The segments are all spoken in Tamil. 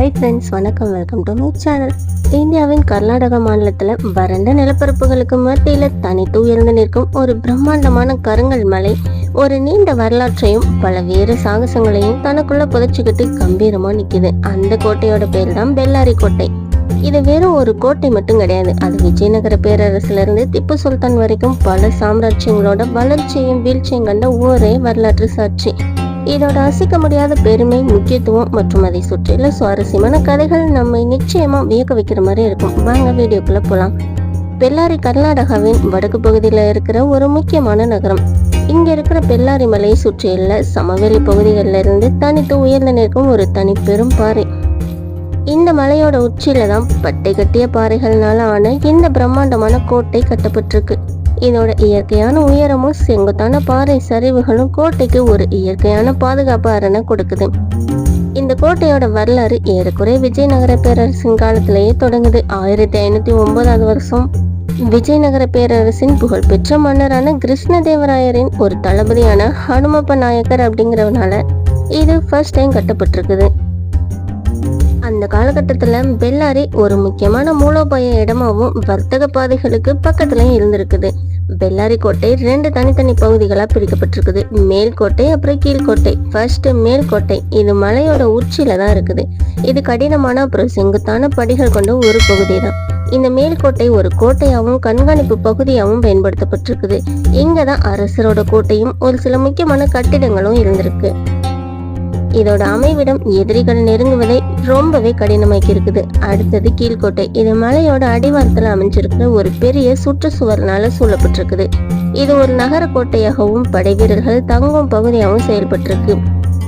ஹாய் ஃப்ரெண்ட்ஸ் வணக்கம். வெல்கம் டு மை சேனல் இந்தியாவின் கர்நாடக மாநிலத்தில் வறண்ட நிலப்பரப்புகளுக்கு மத்தியில் தனித்து உயர்ந்து நிற்கும் ஒரு பிரம்மாண்டமான கருங்கல் மலை. ஒரு நீண்ட வரலாற்றையும் பல வீர சாகசங்களையும் தனக்குள்ள புதைச்சிக்கிட்டு கம்பீரமாக நிற்கிது அந்த கோட்டையோட பேர் தான் பெல்லாரி கோட்டை. இது வெறும் ஒரு கோட்டை மட்டும் கிடையாது. அது விஜயநகர பேரரசிலிருந்து திப்பு சுல்தான் வரைக்கும் பல சாம்ராஜ்யங்களோட வளர்ச்சியும் வீழ்ச்சியும் கண்ட ஒரே வரலாற்று சாட்சி. இதோட அசைக்க முடியாத பெருமை முக்கியத்துவம் மற்றும் அதை சுற்றியுள்ள சுவாரஸ்யமான கதைகள் நம்மை நிச்சயமா வியக்க வைக்கிற மாதிரி இருக்கும். வாங்க வீடியோக்குள்ள போலாம். பெல்லாரி கர்நாடகாவின் வடக்கு பகுதியில் இருக்கிற ஒரு முக்கியமான நகரம். இங்க இருக்கிற பெல்லாரி மலையை சுற்றியுள்ள சமவெளி பகுதிகளில் இருந்து தனித்து உயர்ந்து நிற்கும் ஒரு தனி பெரும் பாறை. இந்த மலையோட உச்சியில தான் பட்டை கட்டிய பாறைகள்னால ஆன இந்த பிரம்மாண்டமான கோட்டை கட்டப்பட்டிருக்கு. இதோட இயற்கையான உயரமும் செங்குத்தான பாறை சரிவுகளும் கோட்டைக்கு ஒரு இயற்கையான பாதுகாப்பு அரணை கொடுக்குது. இந்த கோட்டையோட வரலாறு ஏறக்குறைய விஜயநகர பேரரசின் காலத்திலேயே தொடங்குது. ஆயிரத்தி ஐநூத்தி ஒன்பதாவது வருஷம் விஜயநகர பேரரசின் புகழ்பெற்ற மன்னரான கிருஷ்ணதேவராயரின் ஒரு தளபதியான ஹனுமப்ப நாயக்கர் அப்படிங்கிறவனால இது ஃபர்ஸ்ட் டைம் கட்டப்பட்டிருக்குது. காலகட்டத்தில் பெல்லாரி ஒரு முக்கியமான மூலோபாய இடமாவும் வர்த்தக பாதைகளுக்கு பக்கத்துலயும் இருந்திருக்குது. பெல்லாரி கோட்டை ரெண்டு தனித்தனி பகுதிகளாக பிரிக்கப்பட்டிருக்குது. மேல்கோட்டை அப்புறம் கீழ்கோட்டை ஃபர்ஸ்ட் மேல்கோட்டை இது மலையோட உச்சியில தான் இருக்குது. இது கடினமான அப்புறம் செங்குத்தான படிகள் கொண்ட ஒரு பகுதி தான் இந்த மேல்கோட்டை ஒரு கோட்டையாகவும் கண்காணிப்பு பகுதியாகவும் பயன்படுத்தப்பட்டிருக்குது. இங்கே தான் அரசரோட கோட்டையும் ஒரு சில முக்கியமான கட்டிடங்களும் இருந்திருக்கு. இதோட அமைவிடம் எதிரிகள் நெருங்குவதை ரொம்பவே கடினமாக்கி இருக்குது அடுத்தது கீழ்கோட்டை. இது மலையோட அடிவாரத்தில் அமைஞ்சிருக்கிற ஒரு பெரிய சுற்றுச்சுவர்னால சூழப்பட்டிருக்குது. இது ஒரு நகர கோட்டையாகவும் படை வீரர்கள் தங்கும் பகுதியாகவும் செயல்பட்டிருக்கு.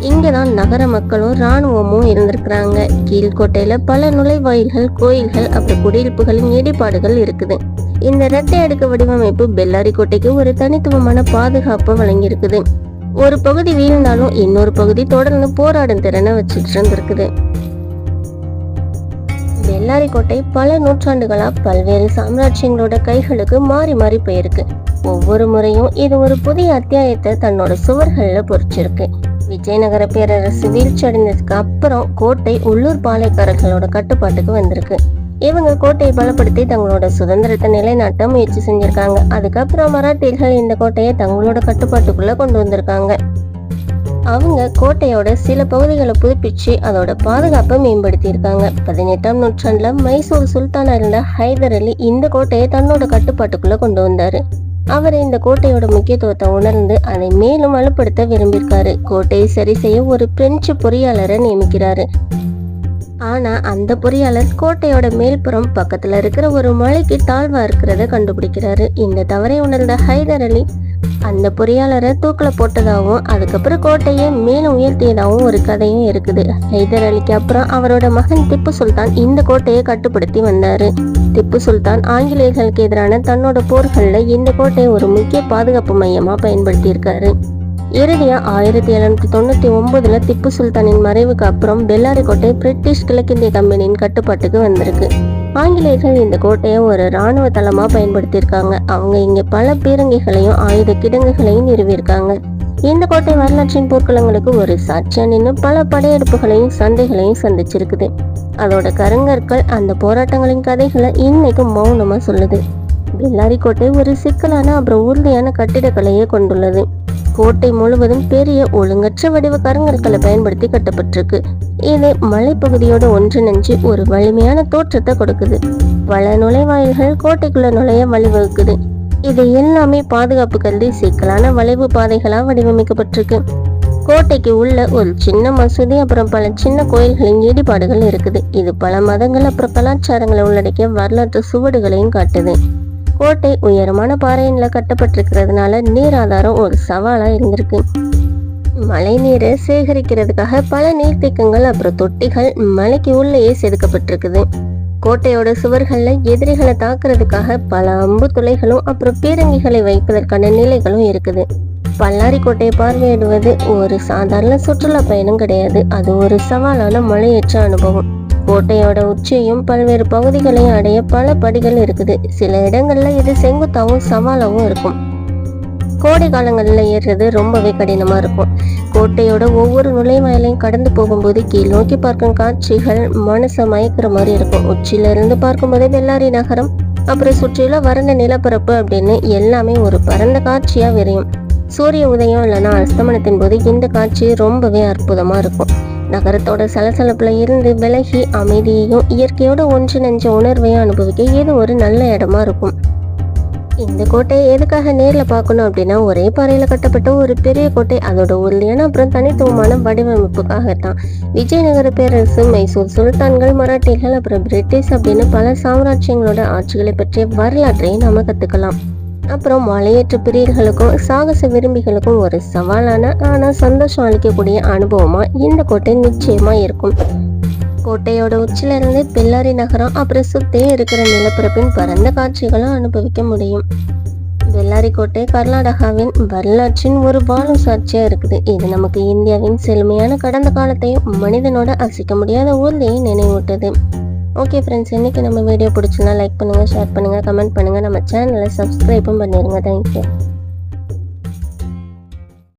இங்கதான் நகர மக்களும் இராணுவமும் இருந்திருக்கிறாங்க. கீழ்கோட்டையில பல நுழைவாயில்கள் கோயில்கள் அப்புறம் குடியிருப்புகளின் இடிபாடுகள் இருக்குது. இந்த இரட்டை அடுக்கு வடிவமைப்பு பெல்லாரி கோட்டைக்கு ஒரு தனித்துவமான பாதுகாப்பை வழங்கியிருக்குது. ஒரு பகுதி வீழ்ந்தாலும் இன்னொரு பகுதி தொடர்ந்து போராடும் திறனை வச்சுட்டு இருந்திருக்குது. பெல்லாரி கோட்டை பல நூற்றாண்டுகளா பல்வேறு சாம்ராஜ்யங்களோட கைகளுக்கு மாறி மாறி போயிருக்கு. ஒவ்வொரு முறையும் இது ஒரு புதிய அத்தியாயத்தை தன்னோட சுவர்களில் பொறிச்சிருக்கு. விஜயநகர பேரரசு வீழ்ச்சி அடைந்ததுக்கு அப்புறம் கோட்டை உள்ளூர் பாளையக்காரர்களோட கட்டுப்பாட்டுக்கு வந்திருக்கு. இவங்க கோட்டையை பலப்படுத்தி தங்களோட சுதந்திரத்தை நிலைநாட்ட முயற்சி செஞ்சிருக்காங்க. அதுக்கப்புறம் மராட்டியர்கள் இந்த கோட்டையை தங்களோட கட்டுப்பாட்டுக்குள்ள கொண்டு வந்திருக்காங்க. அவங்க கோட்டையோட சில பகுதிகளை புதுப்பிச்சு அதோட பாதுகாப்பை மேம்படுத்தி இருக்காங்க பதினெட்டாம் நூற்றாண்டுல மைசூர் சுல்தானா இருந்த ஹைதர் அலி இந்த கோட்டையை தன்னோட கட்டுப்பாட்டுக்குள்ள கொண்டு வந்தாரு. அவர் இந்த கோட்டையோட முக்கியத்துவத்தை உணர்ந்து அதை மேலும் வலுப்படுத்த விரும்பியிருக்காரு. கோட்டையை சரி செய்ய ஒரு பிரெஞ்சு பொறியாளரை நியமிக்கிறாரு. ஆனா அந்த பொறியாளர் கோட்டையோட மேல்புறம் பக்கத்துல இருக்கிற ஒரு மலைக்கு தாழ்வா இருக்கிறத கண்டுபிடிக்கிறாரு. இந்த தவறை உணர்ந்த ஹைதர் அலி அந்த பொறியாளரை தூக்கில போட்டதாகவும் அதுக்கப்புறம் கோட்டையை மேலும் உயர்த்தியதாகவும் ஒரு கதையும் இருக்குது. ஹைதர் அலிக்கு அப்புறம் அவரோட மகன் திப்பு சுல்தான் இந்த கோட்டையை கட்டுப்படுத்தி வந்தாரு. திப்பு சுல்தான் ஆங்கிலேயர்களுக்கு எதிரான தன்னோட போர்களில் இந்த கோட்டையை ஒரு முக்கிய பாதுகாப்பு மையமாக பயன்படுத்தியிருக்காரு. இறுதியாக ஆயிரத்தி எழுநூத்தி தொண்ணூற்றி ஒன்பதில் திப்பு சுல்தானின் மறைவுக்கு அப்புறம் பெல்லாரி கோட்டை பிரிட்டிஷ் கிழக்கிந்திய கம்பெனியின் கட்டுப்பாட்டுக்கு வந்திருக்கு. ஆங்கிலேயர்கள் இந்த கோட்டையை ஒரு இராணுவ தளமாக பயன்படுத்தியிருக்காங்க. அவங்க இங்கே பல பீரங்கிகளையும் ஆயுத கிடங்குகளையும் நிறுவியிருக்காங்க. இந்த கோட்டை வரலாற்றின் போர்க்களங்களுக்கு ஒரு சாட்சியா நின்று பல படையெடுப்புகளையும் சந்தைகளையும் சந்திச்சிருக்குது. அதோட கருங்கற்கள் அந்த போராட்டங்களின் கதைகளை இன்னைக்கும் மௌனமா சொல்லுது. பெல்லாரி கோட்டை ஒரு சிக்கலான அப்புறம் உறுதியான கட்டிடக்கலையை கொண்டுள்ளது. கோட்டை முழுவதும் பெரிய ஒழுங்கற்ற வடிவ கருங்கற்களை பயன்படுத்தி கட்டப்பட்டிருக்கு. இது மலைப்பகுதியோடு ஒன்றிணைஞ்சு ஒரு வலிமையான தோற்றத்தை கொடுக்குது. பல நுழைவாயில்கள் கோட்டைக்குள்ள நுழைய வழிவகுக்குது. இது எல்லாமே பாதுகாப்பு கருதி சிக்கலான வளைவு பாதைகளாக வடிவமைக்கப்பட்டிருக்கு. கோட்டைக்கு உள்ள ஒரு சின்ன மசூதி அப்புறம் பல சின்ன கோயில்களின் ஈடுபாடுகள் இருக்குது. இது பல மதங்கள் அப்புறம் கலாச்சாரங்களை உள்ளடக்கிய வரலாற்று சுவடுகளையும் காட்டுது. கோட்டை உயரமான பாறையில கட்டப்பட்டிருக்கிறதுனால நீர் ஆதாரம் ஒரு சவாலா இருந்திருக்கு. மழை நீரை சேகரிக்கிறதுக்காக பல நீர்த்தேக்கங்கள் அப்புறம் தொட்டிகள் மலைக்கு உள்ளேயே செதுக்கப்பட்டிருக்குது. கோட்டையோட சுவர்கள்ல எதிரிகளை தாக்குறதுக்காக பல அம்பு துளைகளும் அப்புறம் பீரங்கிகளை வைப்பதற்கான நிலைகளும் இருக்குது. பல்லாரி கோட்டையை பார்வையிடுவது ஒரு சாதாரண சுற்றுலா பயணம் கிடையாது. அது ஒரு சவாலான மலையேற்ற அனுபவம். கோட்டையோட உச்சியும் பல்வேறு பகுதிகளையும் அடைய பல படிகள் இருக்குது. சில இடங்கள்ல இது செங்குத்தாவும் சவாலாவும் இருக்கும். கோடை காலங்களில் ஏறுறது ரொம்பவே கடினமாக இருக்கும். கோட்டையோட ஒவ்வொரு நுழைவாயிலையும் கடந்து போகும்போது கீழ் நோக்கி பார்க்கும் காட்சிகள் மனசை மயக்கிற மாதிரி இருக்கும். உச்சியில இருந்து பார்க்கும்போது வெள்ளாரி நகரம் அப்புறம் சுற்றியுள்ள வறண்ட நிலப்பரப்பு அப்படின்னு எல்லாமே ஒரு பரந்த காட்சியாக விரையும். சூரிய உதயம் இல்லைன்னா அஸ்தமனத்தின் போது இந்த காட்சி ரொம்பவே அற்புதமாக இருக்கும். நகரத்தோட சலசலப்புல இருந்து விலகி அமைதியையும் இயற்கையோட ஒன்றிணைஞ்ச உணர்வையும் அனுபவிக்க இது ஒரு நல்ல இடமா இருக்கும். இந்த கோட்டையை எதுக்காக நேரில் பார்க்கணும் அப்படின்னா ஒரே பாறையில் கட்டப்பட்ட ஒரு பெரிய கோட்டை அதோட உறுதியான அப்புறம் தனித்துவமான வடிவமைப்புக்காக தான் விஜயநகர பேரரசு மைசூர் சுல்தான்கள் மராட்டியர்கள் அப்புறம் பிரிட்டிஷ் அப்படின்னு பல சாம்ராஜ்யங்களோட ஆட்சிகளை பற்றிய வரலாற்றையும் நாம கத்துக்கலாம். அப்புறம் மலையற்ற பிரியர்களுக்கும் சாகச விரும்பிகளுக்கும் ஒரு சவாலான ஆனால் சந்தோஷம் அளிக்கக்கூடிய அனுபவமாக இந்த கோட்டை நிச்சயமாக இருக்கும். கோட்டையோட உச்சிலிருந்து பெல்லாரி நகரம் அப்புறம் சுத்தி இருக்கிற நிலப்பரப்பின் பரந்த காட்சிகளும் அனுபவிக்க முடியும். வெள்ளாரி கோட்டை கர்நாடகாவின் வரலாற்றின் ஒரு வாழும் சாட்சியாக இருக்குது. இது நமக்கு இந்தியாவின் செழுமையான கடந்த காலத்தையும் மனிதனோட அசைக்க முடியாத ஊர்லையும் நினைவூட்டுது. ஓகே ஃப்ரெண்ட்ஸ் இன்றைக்கி நம்ம வீடியோ பிடிச்சுன்னா லைக் பண்ணுங்கள் ஷேர் பண்ணுங்கள் கமெண்ட் பண்ணுங்கள் நம்ம சேனலை சப்ஸ்கிரைபும் பண்ணிடுங்க தேங்க்யூ